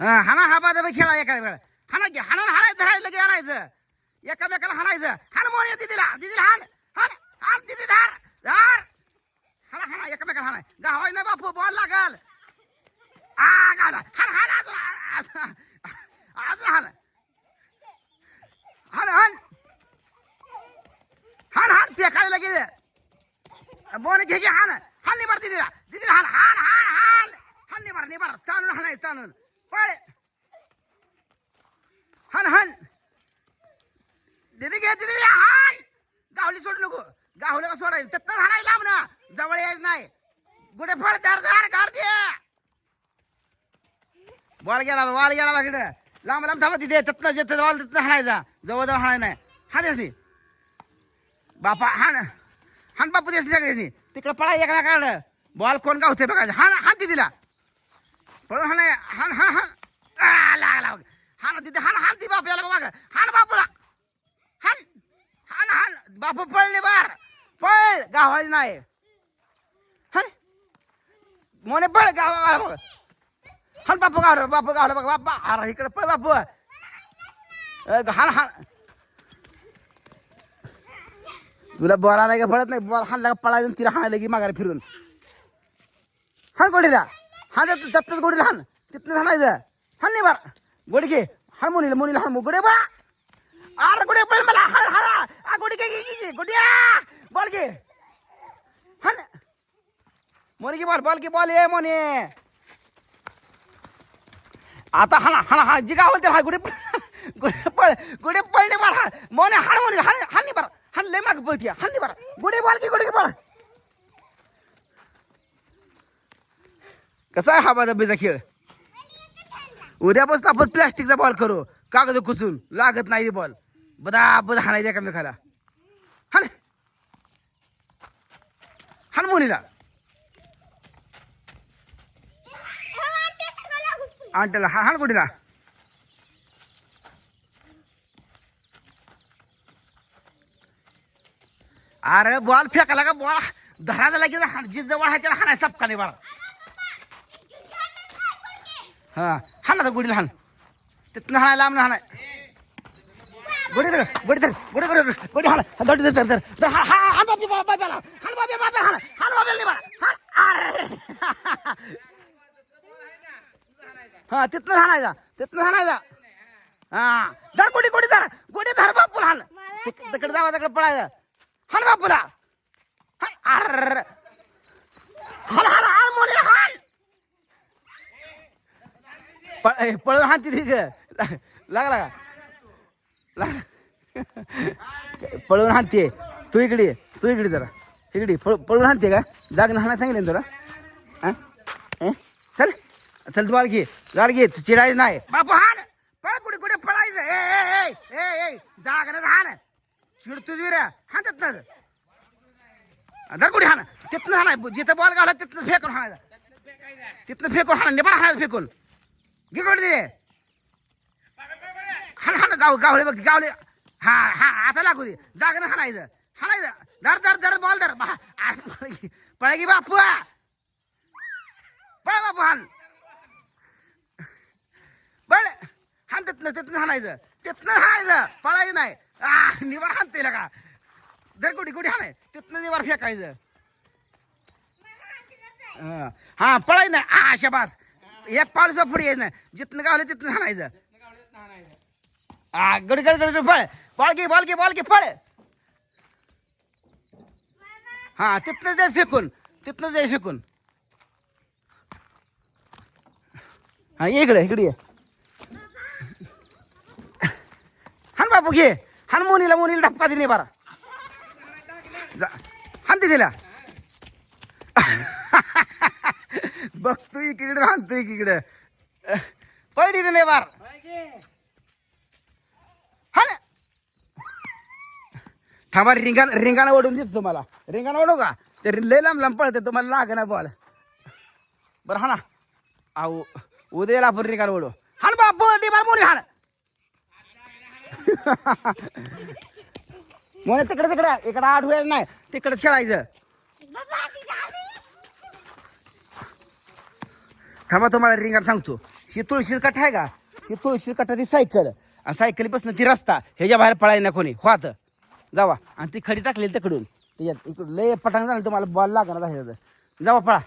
हाना हा बाजा बी खेळा एका वेळ हाना घे हाणून हाणायचं धरायचं लगे आणायचं एकामेकाला हाणायचं. हाण मोर ये दिदीला दिदीला हाण. हाण हाण दिदी धार धार. हाणा हाणा एकामेकाला हाणाय. गावाय ना बापू बॉल लागल. आ गाला हाण हाण अजून अजून हाण. हाण हाण. हाण हाण फेकायला गेले बोन घे घे हाण. हाण निबार दिदीला. दिदीला हाण. हाण हाण हाण. हाण निबार निबार ताणून हाणायचं चालून. पळ. हन हन. दिदी घे दिदी हाण गावली सोडू नको. गावलं का सोडायचं? तत्त हाणायला लांब ना. जवळ यायचं नाही. गुडे फळ चार चार गारटे बॉल गेला बा, बॉल गेला बाकडे लांब लांब थांबा तिथे. तत्न जे बॉल तिथनं हाणायचा. जवळ जवळ हाणाय नाही. हा देसली. बापा हाण हाण बापू देसली सगळ्यांनी तिकडे पळा एका काढ. बॉल कोण गावते बघायचं. हाण हाण तिला. पळून हाण हाण हाण हाण. लागला बघ. हाण तिथे हाण हाण ती बाप याला बघ हाण बापूला. हाण हाण हाण. बापू पळले बार पळ गावायचं नाही. हन मोने पळ गावा बघ हाण बापू गाव बापू गावला बघ बापा अरे इकडे पळ बापू. अ, हाण हाण. तुला बोलायला नाही का पळत नाही. बोला हाणला का पळायचं तिला हाणायला की माघारी फिरून. हाण गोडीला हाण त्यातच गोडी लहान तिथनं हाणायचं हाण नाही बार. गोडी घे. हाण मुनीला मुनीला हाण गोडे बा. आर गोडे पण मला. हाण हाण आ गोडी घे घे, घे गोडी बॉल घे. हाण. मोनी की बॉल बॉल की बॉल ये मोने. आता हाणा हाणा हा जी गावल हा गुडे गुडे पळ गुडे पळणे बार. हा मोने हाण मोने. हाण नाही बार. हाण लय माग पळती. नाही बार. गुडे बॉल की गुडे की बॉल. कसा आहे हा बाजा खेळ? उद्यापासून आपण प्लॅस्टिकचा बॉल करू. कागद कुसून. लागत नाही बॉल. बदा बदा हाणायचं एकामेकाला हाण. हाण मुलीला. आंट्याला. हा हाण कुठेला अरे बॉल फेकायला का बॉल? धरायला लागेल जी जवळ ह्याच्याला हाणायचा हाणाय सपका नाही बाळा हा. हाण आता गुडीला हाण. तिथनं हाणाय लांब हाणाय. गुडी धर गुडी धर गुडी गुडी गुडी हाण. गुडी धर धर धर हा हा हाण बाबी बाबा हाण बाबी बाबा हाण नाही बाळा हाण अरे हा तिथनं हाणायचा. तिथनं हाणायचा. हा. धर गोडी गोडी धर. गोडी धर बापूला हाण. तिक- तिकडे जावा तिकडे पळायचं. हाण बापूला हाण अर्र हाण हाण हाण मोडीला हाण पळ- पळून हाण तिथे लागला का लाग- पळून हाणते तू इकडे ये. तू इकडे जरा. इकडे पळ पळून हाणते का? जाग ना सांगितलं जरा तुला? चल. चल तू घे. गाल घे. तू चिडायचं नाही. बापू हाण. पळ कुठे कुठे पळायचं? ए ए ए ए ए जागणं हाण. चिडतोच विरा हाणतात ना धर कुठे हाण. तिथनं हाणा. जिथं बॉल गावला तिथनं फेकून हाणायचा. तिथनं फेकून हाणा. नेपाळ हाणायचं फेकून. घे कुठे दे हाण हाण गाव गावले बघ गावले. हा हा आता लागू दे. जागणं हाणायचं. हाणायचं. धर धर धर बॉल धर. बा अरे पळ की पळ की बापू पळ बापू हान. बळ. हान तिथनं तिथनं हाणायचं. तिथनं हाणायचं. पळायचं नाही. आ निवार हाणते का धर कुठे कुठे हाणाय? तिथनं निवार फेकायचं. हा. हा पळायचं नाही. आ शबास. एक पावलं पुढे यायचं नाही. जिथनं गावलं तिथनं हाणायचं. हा गड गड गड फळ बॉल घे बॉल घे बॉल घे हा तिथनंच जाय फेकून. तिथनंच जाय फेकून. हा इकडे इकडे ये. हान बापू घे. हान मोनीला मोनीला धपका दिली बारा. जा- हान तिला बघ तू इकडे हान तू इकडे. पळली दिले बार हा ना. थांबा रिंगाण रिंगाणा ओढून देतो तुम्हाला. रिंगाणा ओढू का? ते लय लांब लांब पळते तुम्हाला लाग ना बॉल बरं हा ना. अहो उद्याला आपण रिंगाण ओढू. हाण बाप बार मोनी हाण मोने तिकडे तिकडे. इकडे आठ वेळ नाही तिकडे खेळायचं. थांबा तुम्हाला रिंगार सांगतो. ही तुळशी कट आहे का? ही तुळशी कट्टा ती सायकल. आणि सायकलीपासून ती रस्ता. ह्याच्या बाहेर पळाय ना कोणी होत जावा. आणि ती खडी टाकलेली तिकडून. त्याच्यात इकडून. लय पटांग झालं तुम्हाला. बॉल लागणार आहे त्याचं. जावा पळा.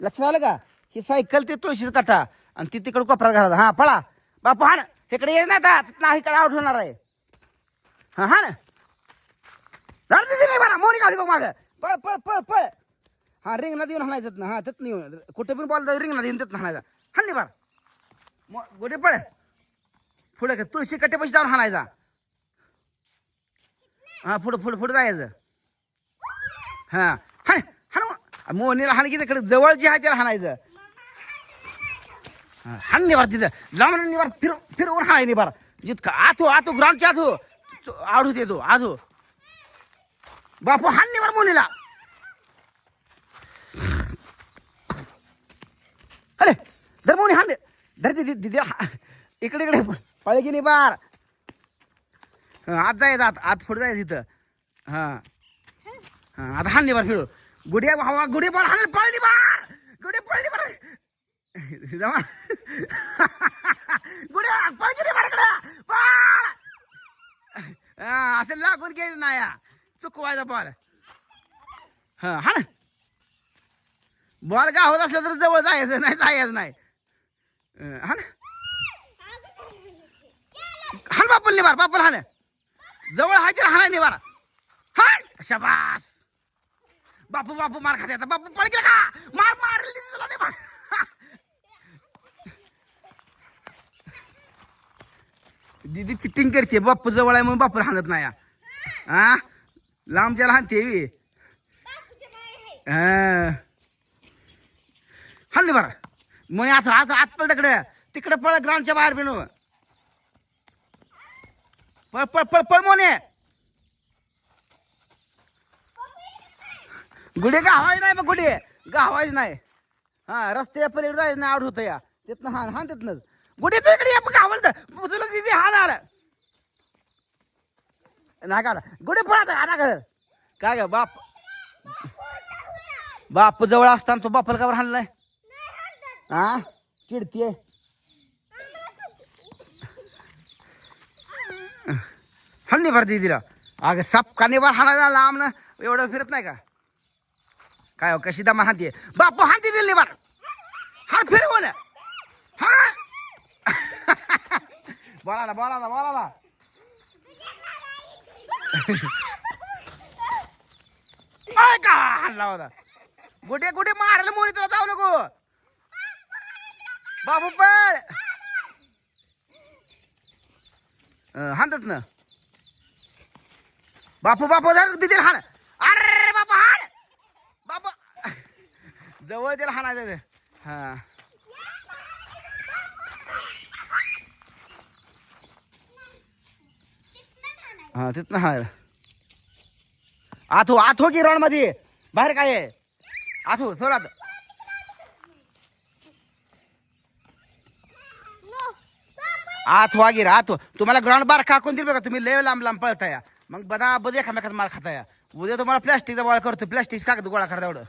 लक्षात आलं का? ही सायकल ती तुळशी कट्टा. आणि ती तिकडे कोपऱ्यात घाला हा पळा. बापू हा ना इकडे ये नाही आता. इकडे आउट होणार आहे. हा हा ना मोरी तिथे नाही बघ मागं. पळ पळ पळ पळ. हा रिंगणात येऊन हाणायचं ना हा तिथं नाही कुठे पण बॉल रिंगणात येऊन तिथं हाणायचा. हाणली बार गोटे पळ. पुढे का तुळशी कट्ट्यापाशी जाऊन हाणायचा. हा पुढं पुढं पुढं जायचं. हा हाण हाण मोनीला हाण की तिकडे जवळ जे आहे त्याला हाणायचं. हा, हाण निवार तिथं. जाऊन निवार फिर फिरवून हाणाय निवार जितका आतो आतो ग्राउंडच्या आतो. आडू येतो आधो बापू हाण निवार मोनीला अरे धर मोनी हांडे. धर दिदी दिदी इकडे इकडे. पळे की नाही बार आत जायचं आत आत पुढे जायचं तिथं. हां. हां आता हांडली बार फिरू गुडिया हवा गुडी बार हाण पळली बार. गुडी पळली बार. जावा. गुडिया पळ की नाही बार. हा, असं लागून घ्यायचं नाही चुकवायचा पार हां हा ना बॉल गावत असलं तर जवळ जायचं नाही जायचं नाही. हा ना? हान बापल निवार बापल हान. जवळ हाय तर हाना निवार? हान! शबास! बापू बापू मार खाते आता. बापू पळ गेला का? मार मार तुला दीदी चिटिंग करते बाप्पू जवळ आहे म्हणून बापूला हाणत नाही. हा. हा लांबच्याला हाणते बी. हा. हल्ली बरं. म्हणे असं असं आत पळ तिकडे. तिकडे पळ ग्राउंडच्या बाहेर बिनू. पळ पळ पळ पळ मोने. गुढे गावायची नाही मग गुढे. गावायच नाही. हा रस्ते पलीकडे जायचं नाही आउट होतं या. तिथनं हा हा तिथनंच. गुढे तू इकडे ये, तर. तुला तिथे हा आला? नाही का गुढे पळा आता आला का काय ग बाप. बाप जवळ असताना तो बापाला का हाणलाय? हा चिडतीये? हल्ली भरती तिला अगं साप कानेबार हाणायला लांब ना एवढं फिरत नाही का? काय हो, कशी दमा हानते बापू हानते दिली बार. हा फिरवून हा? बोला बोला बोला काय का हल्ला होता. गुटे गुटे मारायला मोनी तुला जाऊ नको. बाबू पळ. हाणतात ना. बापू बापू धर तिथे हाण. अरे बापू हाण. बापू. जवळ त्याला हाणायचं ते. हा. हा तिथनं हाणायला आथो हो, आथो हो की राऊंडमध्ये बाहेर काय आहे? आथो हो, सोड आता. वागीर आत तुम्हाला ग्राउंड बार काकून दिल बघा तुम्ही लय लांब लांब पळताया मग बदा बद एकामेकात मार खाताया उद्या तुम्हाला प्लॅस्टिकचा बॉल करतो प्लॅस्टिक कागद गोळा करता एवढं.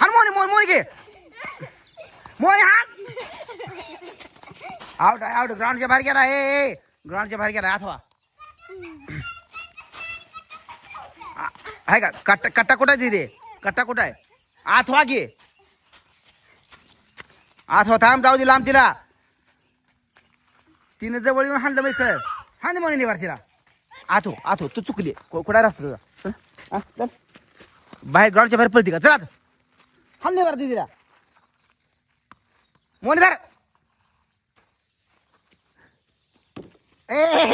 हान मोनी मोन मोनी घे. मोनी हान. आउट आहे आउट ग्राउंडच्या बाहेर गेला. ए ग्राउंडच्या बाहेर गेला. अथवा आहे का? कट्टा कट्टा कुठं आहे तिथे कट्टा कुठं आहे? आथवा घे आथवा थांब जाऊ दे लांब तिला. तिनं जवळ येऊन हाणलं मग कळ हानी म्हणे निवार तिला आथो आथो तू चुकली. को- कुठं रस्ता तुझा? चल, बाहेर ग्राउंडच्या बाहेर पळती का? चला हाल निवार ती तिला. मोनी मी ए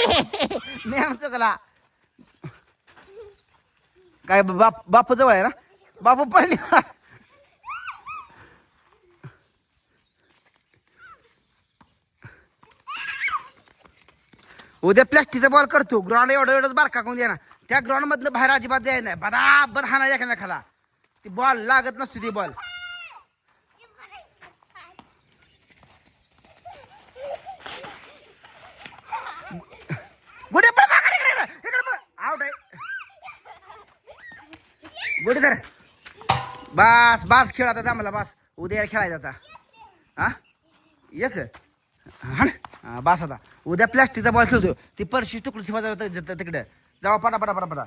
नेम चुकला. काय बाप बापू जवळ आहे ना? बापू पळली उद्या प्लॅस्टिकचा बॉल करतो. ग्राउंड एवढं एवढंच बार करून द्या ना त्या ग्राउंड मधनं बाहेर अजिबात द्यायला नाही. बराबर हाणायच्या एखाद्या खाला ती बॉल लागत नसतो ती बॉल गुडे पळ आउट आहे. गुडे तर बास बास खेळ आता आम्हाला बास. उद्या खेळायचा आता. हा? एक हा ना हा, बस आता. उद्या प्लॅस्टिकचा बॉल खेळतो ती परशी तुकडं ठेवा तिकडे. जावा पडा पडा पडा पडा.